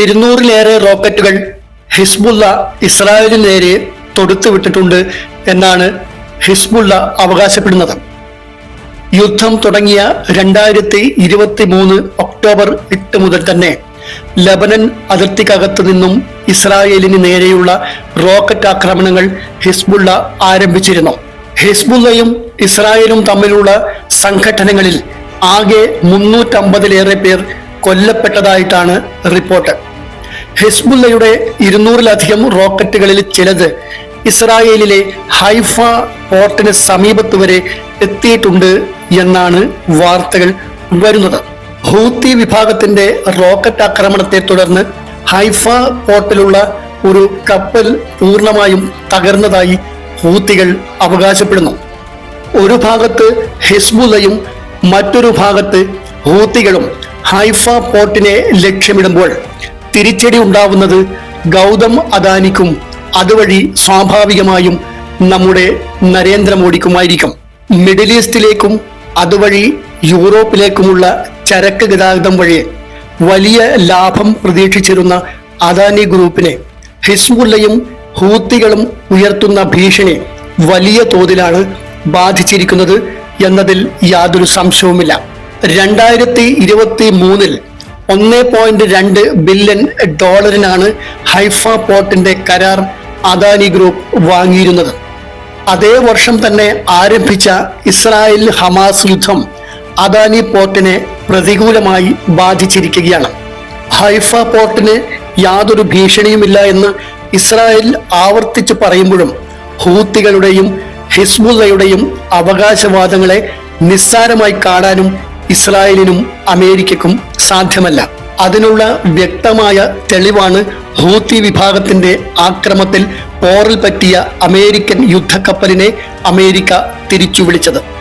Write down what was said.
ഇരുന്നൂറിലേറെ റോക്കറ്റുകൾ Hezbollah ഇസ്രായേലിന് നേരെ തൊടുത്തുവിട്ടിട്ടുണ്ട് എന്നാണ് ഹിസ്ബുള്ള അവകാശപ്പെടുന്നത്. യുദ്ധം തുടങ്ങിയ രണ്ടായിരത്തി ഇരുപത്തി മൂന്ന് ഒക്ടോബർ എട്ട് മുതൽ തന്നെ ലബനൻ അതിർത്തിക്കകത്തു നിന്നും ഇസ്രായേലിന് നേരെയുള്ള റോക്കറ്റ് ആക്രമണങ്ങൾ ഹിസ്ബുള്ള ആരംഭിച്ചിരുന്നു. ഹിസ്ബുള്ളയും ഇസ്രായേലും തമ്മിലുള്ള സംഘടനകളിൽ ആകെ മുന്നൂറ്റമ്പതിലേറെ പേർ കൊല്ലപ്പെട്ടതായിട്ടാണ് റിപ്പോർട്ട്. ഹെസ്ബുല്ലയുടെ ഇരുന്നൂറിലധികം റോക്കറ്റുകളിൽ ചിലത് ഇസ്രായേലിലെ ഹൈഫ പോർട്ടിന് സമീപത്ത് വരെ എത്തിയിട്ടുണ്ട് എന്നാണ് വാർത്തകൾ വരുന്നത്. ഹൂത്തി വിഭാഗത്തിന്റെ റോക്കറ്റ് ആക്രമണത്തെ തുടർന്ന് ഹൈഫ പോർട്ടിലുള്ള ഒരു കപ്പൽ പൂർണമായും തകർന്നതായി ഹൂത്തികൾ അവകാശപ്പെടുന്നു. ഒരു ഭാഗത്ത് ഹിസ്ബുള്ളയും മറ്റൊരു ഭാഗത്ത് ഹൂത്തികളും ഹൈഫ പോർട്ടിനെ ലക്ഷ്യമിടുമ്പോൾ തിരിച്ചടി ഉണ്ടാവുന്നത് ഗൗതം അദാനിക്കും അതുവഴി സ്വാഭാവികമായും നമ്മുടെ നരേന്ദ്രമോദിക്കുമായിരിക്കും. മിഡിൽ ഈസ്റ്റിലേക്കും അതുവഴി യൂറോപ്പിലേക്കുമുള്ള ചരക്ക് ഗതാഗതം വഴി വലിയ ലാഭം പ്രതീക്ഷിച്ചിരുന്ന അദാനി ഗ്രൂപ്പിനെ ഹിസ്ബുള്ളയും ഹൂത്തികളും ഉയർത്തുന്ന ഭീഷണി വലിയ തോതിലാണ് ബാധിച്ചിരിക്കുന്നത് എന്നതിൽ യാതൊരു സംശയവുമില്ല. രണ്ടായിരത്തി ഇരുപത്തി മൂന്നിൽ ഒന്ന് പോയിന്റ് രണ്ട് ബില്യൺ ഡോളറിനാണ് ഹൈഫ പോർട്ടിന്റെ കരാർ അദാനി ഗ്രൂപ്പ് വാങ്ങിയിരുന്നത്. അതേ വർഷം തന്നെ ആരംഭിച്ച ഇസ്രായേൽ ഹമാസ് യുദ്ധം അദാനി പോർട്ടിനെ പ്രതികൂലമായി ബാധിച്ചിരിക്കുകയാണ്. ഹൈഫ പോർട്ടിന് യാതൊരു ഭീഷണിയുമില്ല എന്ന് ഇസ്രായേൽ ആവർത്തിച്ച് പറയുമ്പോഴും ഹൂത്തികളുടെയും ഹിസ്ബുള്ളയുടെയും അവകാശവാദങ്ങളെ നിസ്സാരമായി കാണാനും ഇസ്രായേലിനും അമേരിക്കക്കും സാധ്യമല്ല. അതിനുള്ള വ്യക്തമായ തെളിവാണ് ഹൂത്തി വിഭാഗത്തിന്റെ ആക്രമത്തിൽ പോറിൽ പറ്റിയ അമേരിക്കൻ യുദ്ധക്കപ്പലിനെ അമേരിക്ക തിരിച്ചു വിളിച്ചത്